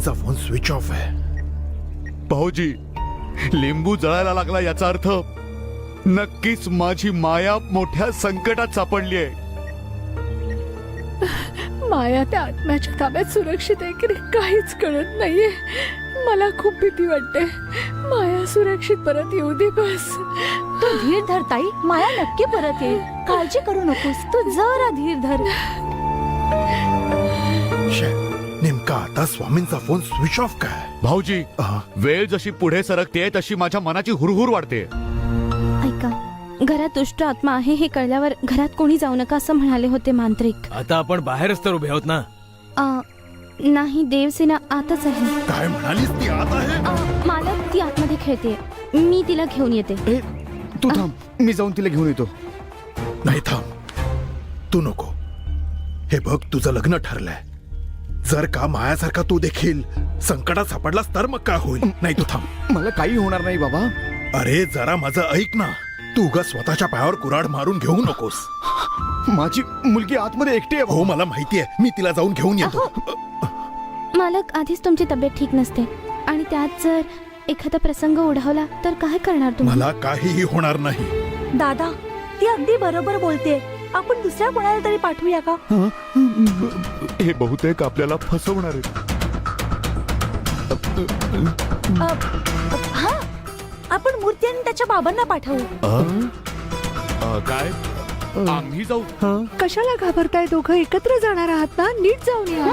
Switch off आहे. भाऊजी लिंबू जळायला लागला याचा अर्थ नक्कीच माझी माया मोठ्या संकटात सापडली आहे. माया त्या आत्म्याच्या ताब्यात सुरक्षित आहे की काहीच कळत नाहीये. मला खूप भीती वाटते. माया सुरक्षित परत येऊ दे बस. तू धीर धर ताई. माया नक्की परत येईल. काळजी करू नकोस. तू जरा धीर धर. नेमका आता स्वामींचा फोन स्विच ऑफ काय? भाऊजी वेळ जशी पुढे सरकते तशी माझ्या मनाची हुरहुर वाढते. ऐका घरात दुष्ट आत्मा आहे हे कळल्यावर घरात कोणी जाऊ नका असं म्हणाले होते मांत्रिक. आता आपण बाहेरच तर उभे आहोत ना? अ, नाही देवसेना आतच आहे. काय म्हणालीस ती आत आहे? मालक ती आतमध्ये खेळते. मी तिला घेऊन येते. ए तू थांब. मी जाऊन तिला घेऊन येतो. नाही थांब. तू नको. हे बघ तुझं लग्न ठरलंय. जर का मायासारखा तू देखील संकटात सापडलास तर मग काय होईल? नाही तू थांब. मला काही होणार नाही बाबा. अरे जरा माझं ऐक ना. तू उगा स्वतःच्या पायावर कुराड मारून घेऊ नकोस. माझी मुलगी आतमध्ये एकटी आहे हो मला माहितीये. मी तिला जाऊन घेऊन येतो. मालक आधीच तुमची तब्येत ठीक नसते. आणि त्यात जर एखादा प्रसंग ओढवला तर काय करणार तुम्ही? मला काहीही होणार नाही. दादा ती अगदी बरोबर बोलते आपण दुसऱ्या कोणाला तरी पाठवूया का? हे? बहुतेक आपल्याला फसवणार आहे अ, अ, हा? आपण मूर्ती आणि त्याच्या बाबांना पाठवू. अ, काय? आम्ही जाऊ. कशाला घाबरताय दोघं? एकत्र जाणार आहात ना? नीट जाऊन या.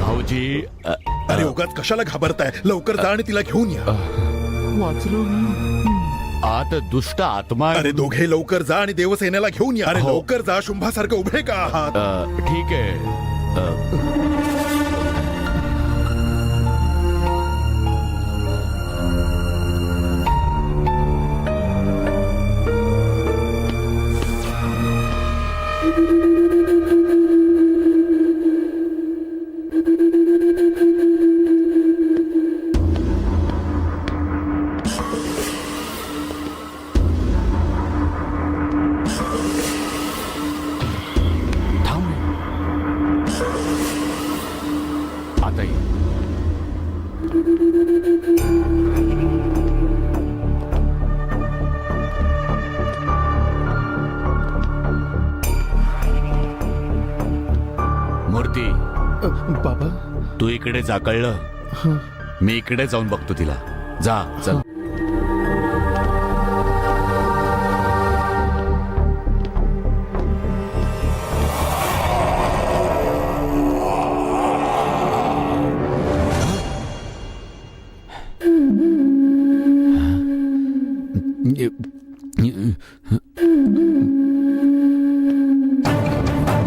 भाऊजी अ, अरे उगाच कशाला घाबरताय? लवकर जा आणि तिला घेऊन या. वाचलो आत दुष्ट आत्मा. अरे दोघे लवकर जा आणि देवसेनेला घेऊन या अरे हो. लवकर जा शुंभासारखं उभे का आहात अ, ठीक आहे अ, इकडे जा कळलं? मी इकडे जाऊन बघतो तिला. जा चल.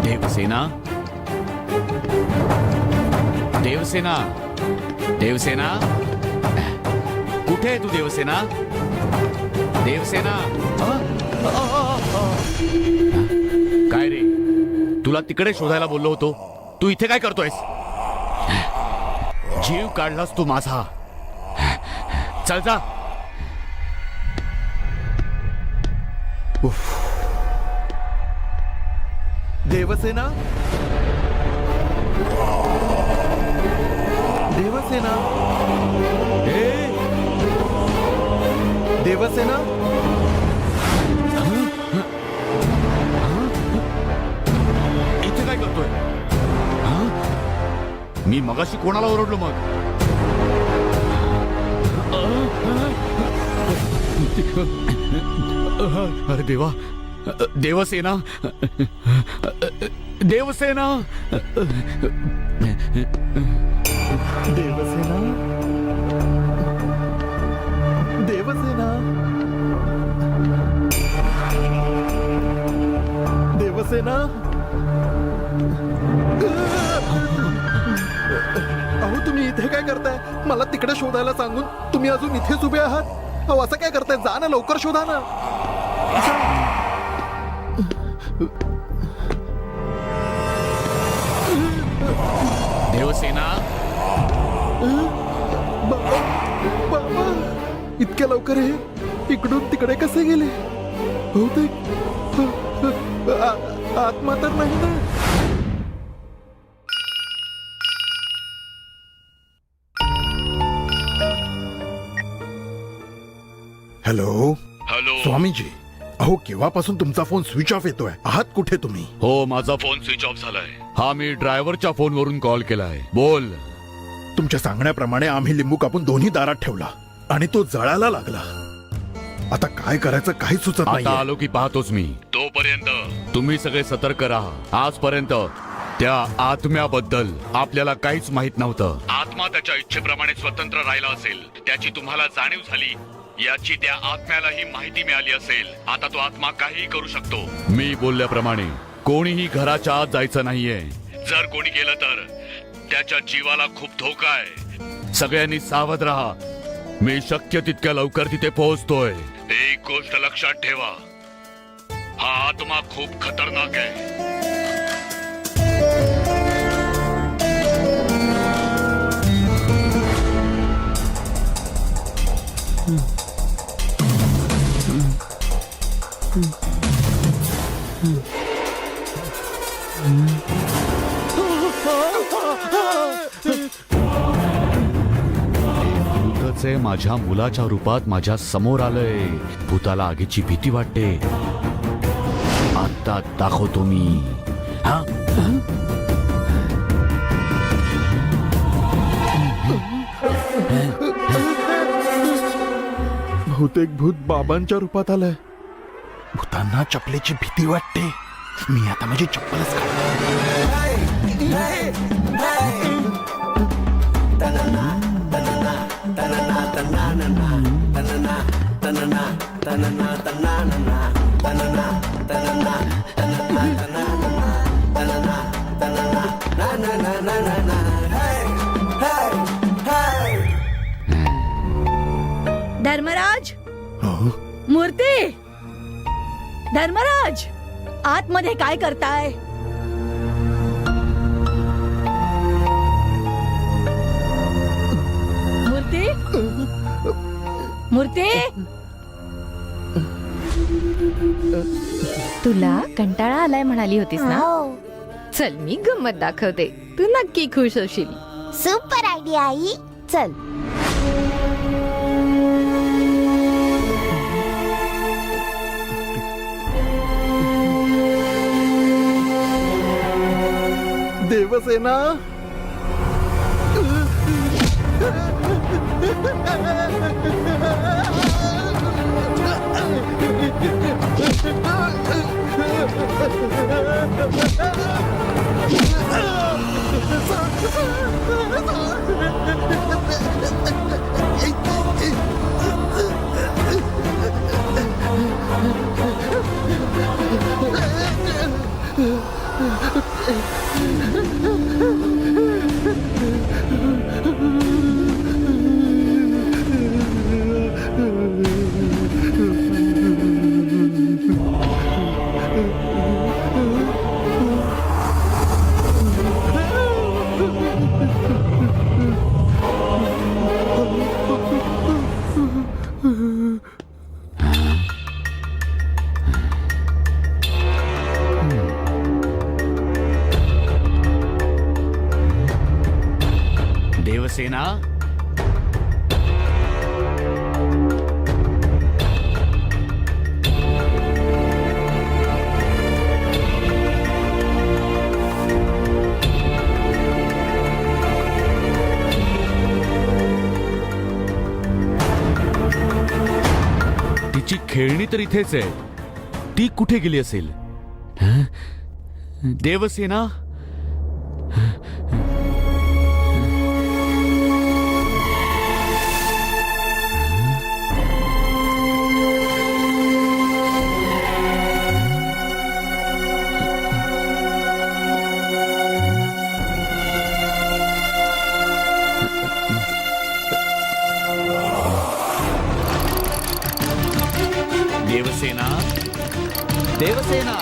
देवसेना देवसेना. देवसेना? कुठे आहे तू देवसेना? देवसेना? काय रे? तुला तिकडे शोधायला बोललो होतो. तू इथे काय करतोयस? जीव काढलास तू माझा. चल जा. देवसेना? देवसेना. ए. देवसेना? इथे काय करतोय? मी मगाशी कोणाला ओरडलो मग? अरे देवा. देवसेना. देवसेना. देवसेना? देवसेना? देवसेना? अहो तुम्ही इथे काय करताय? मला तिकडे शोधायला सांगून तुम्ही अजून इथेच उभे आहात? अहो असं काय करताय? जा ना लवकर शोधा ना. देवसेना बाबा इतक्या लवकर हे इकडून तिकडे कसे गेले? बहुतेक आत्मा तर नाही ना? हॅलो हॅलो स्वामीजी अहो केव्हापासून तुमचा फोन स्विच ऑफ येतोय? आहात कुठे तुम्ही? हो माझा फोन स्विच ऑफ झालाय. हा मी ड्रायव्हरच्या फोनवरून कॉल केलाय. बोल. तुमच्या सांगण्याप्रमाणे आम्ही लिंबू कापून दोन्ही दारात ठेवला आणि तो जळायला लागला. आता काय करायचं काही सुचत आता नाही आलो की पाहतोच मी. तोपर्यंत. तुम्ही सगळे सतर्क राहा. आजपर्यंत त्या आत्म्याबद्दल आपल्याला काहीच माहीत नव्हतं. आत्मा त्याच्या इच्छेप्रमाणे स्वतंत्र राहिला असेल त्याची तुम्हाला जाणीव झाली याची त्या आत्म्यालाही माहिती मिळाली असेल. आता तो आत्मा काहीही करू शकतो. मी बोलल्याप्रमाणे कोणीही घराच्या आत जायचं नाहीये. जर कोणी गेलं तर त्याच्या जीवाला खूप धोका आहे. सगळ्यांनी सावध राहा. मी शक्य तितक्या लवकर तिथे पोहोचतोय. एक गोष्ट लक्षात ठेवा. हा आत्मा खूप खतरनाक आहे. भूतचे माझ्या मुलाच्या रूपात माझ्यासमोर आलंय. भूताला आगीची भीती वाटते. आता दाखवतो मी. हा? बहुतेक भूत बाबांच्या रूपात आलंय. भूतांना चपलेची भीती वाटते. मी आता माझी चप्पलच काढतो. धर्मराज? मूर्ती? धर्मराज आतमध्ये काय करताय? मूर्ती? मूर्ती? तुला कंटाळा आलाय म्हणाली होतीस ना? चल मी गंमत दाखवते. तू नक्की खुश होशील. सुपर आयडिया आई. चल. Devasena. Devasena. Ha ha ha! तिची खेळणी तर इथेच आहे. ती कुठे गेली असेल? देवसेना? देवसेना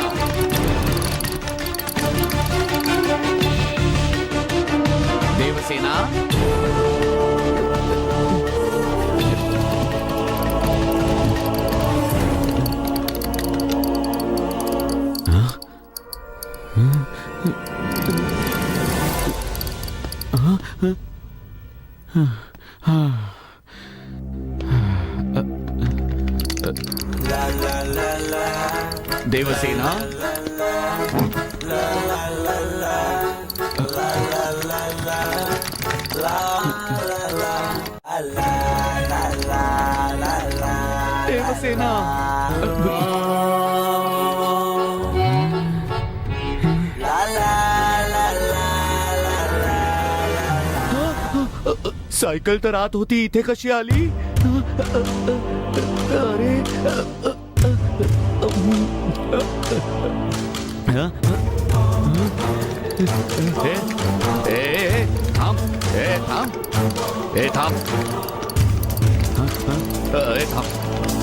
देवसेना देवसेना सायकल तर आत होती इथे कशी आली? अरे ए, थांब ए थांब ए थांब. ए थांब.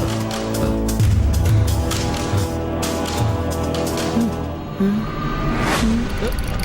Hop.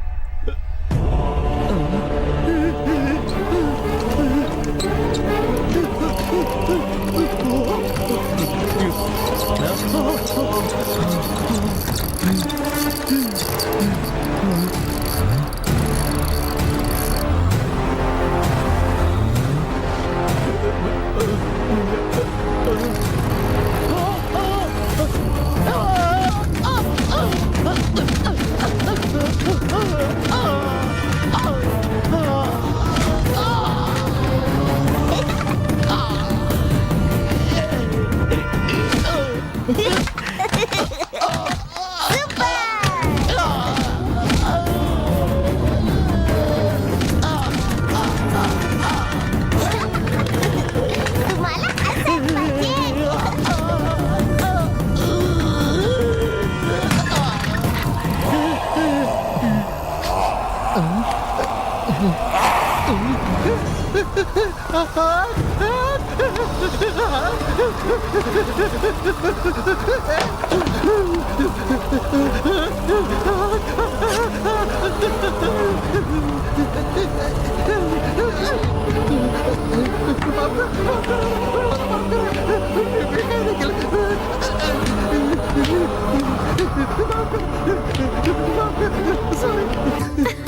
Sorry.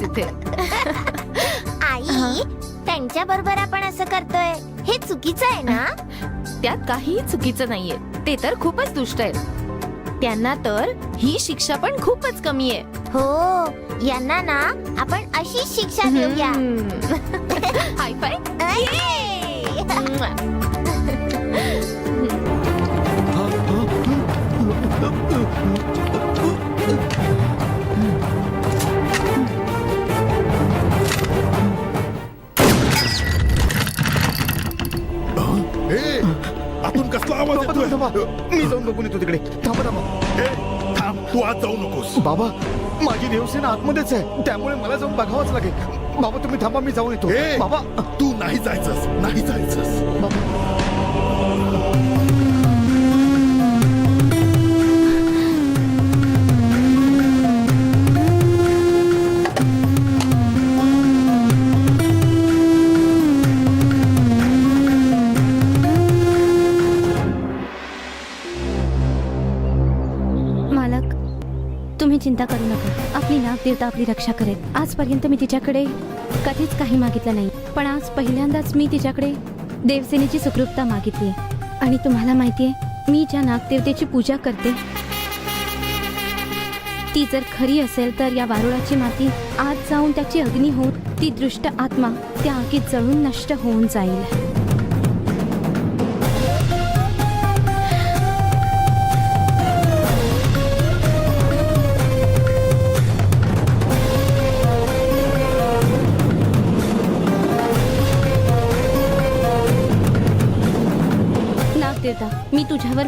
बस इथे. आई त्यांच्या बरोबर आपण असं करतोय. हे चुकीचं आहे ना? त्यात काहीही चुकीचं नाहीये. ते तर खूपच दुष्ट आहेत. त्यांना तर ही शिक्षा पण खूपच कमी आहे. हो यांना ना आपण अशी शिक्षा देऊया. हाय फाय ए कसला आवाज बाबा येतोय थांबा मी जाऊन बघून येतो तिकडे थांबा थांबा ए, थांब तू आज जाऊ नकोस बाबा माझी देवसेना आतमध्येच आहे. त्यामुळे मला जाऊन बघावंच लागेल. बाबा तुम्ही थांबा मी जाऊन येतो. ए, बाबा. तू नाही जायचंस नाही जायचंस. मालक चिंता करू नका. आपली नाग देवता आपली रक्षा करेल. आजपर्यंत मी तिच्याकडे कधीच काही मागितलं नाही. पण आज पहिल्यांदाच मी तिच्याकडे देवसेनेची सुखरूपता मागितली. आणि तुम्हाला माहिती आहे मी ज्या नागदेवतेची पूजा करते ती जर खरी असेल तर या वारुळाची माती आत जाऊन त्याची अग्नी होऊन ती दृष्ट आत्मा त्या आगीत जळून नष्ट होऊन जाईल.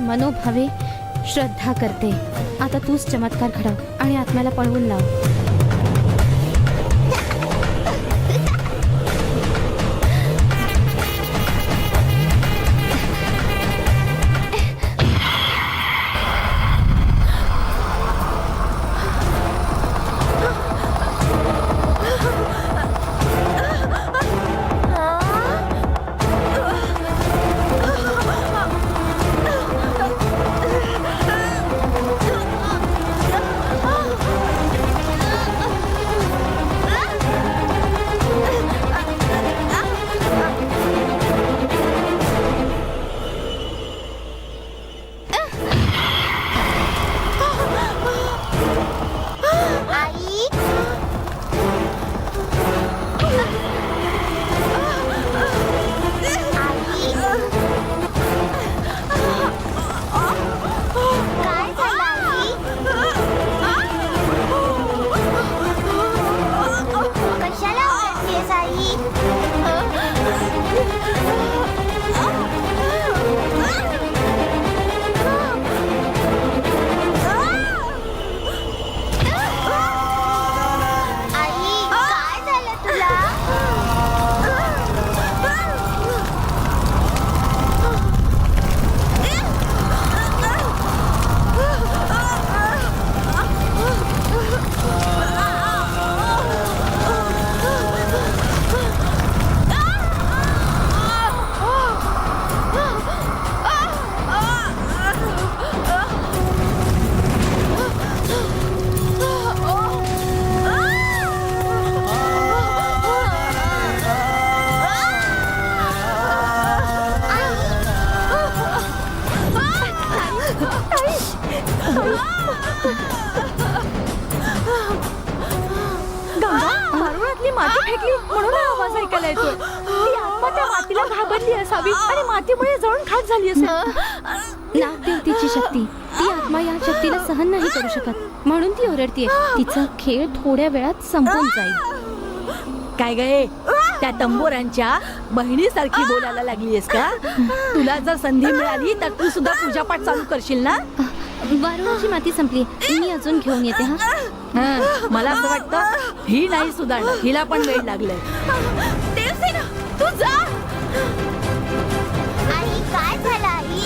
मनोभावे श्रद्धा करते. आता तूच चमत्कार घडव आणि आत्म्याला पळवून लाव. येतोय. ती आत्मा त्या मातीला घाबरली असावी आणि मातीमुळे जळून खाक झाली असेल. नागदेवतेची शक्ती. ती आत्मा या शक्तीला सहन नाही करू शकत. म्हणून ती ओरडतीये. तिचा खेळ थोड्या वेळात संपून जाईल. काय गे त्या तंबोरांच्या बहिणीसारखी बोलायला लागलीयस का? तुला जर संधी मिळाली तर तू सुद्धा पूजापाठ चालू करशील ना? वारुळाची माती संपली. मी अजून घेऊन येते हा? हं, मला असं वाटतं ही नाही सुधारणार हिला पण वेळ लागलाय.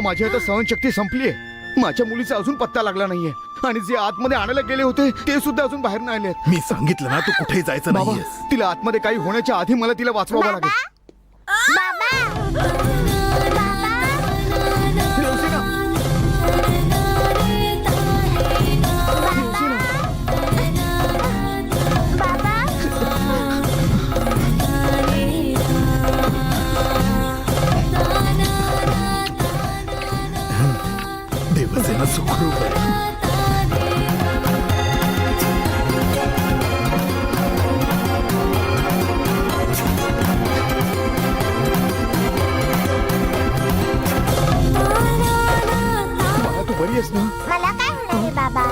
बाबा माझी आता सहनशक्ती संपलीये. माझ्या मुलीचा अजून पत्ता लागला नाहीये. आणि जे आतमध्ये आणायला गेले होते ते सुद्धा अजून बाहेर नाही आले मी सांगितलं ना तू कुठेही जायचं नाहीयेस. तिला आतमध्ये काही होण्याच्या आधी मला तिला वाचवावं लागेल. सुखरूप आहे बाळा, तू बरी आहेस ना मला काय आहे बाबा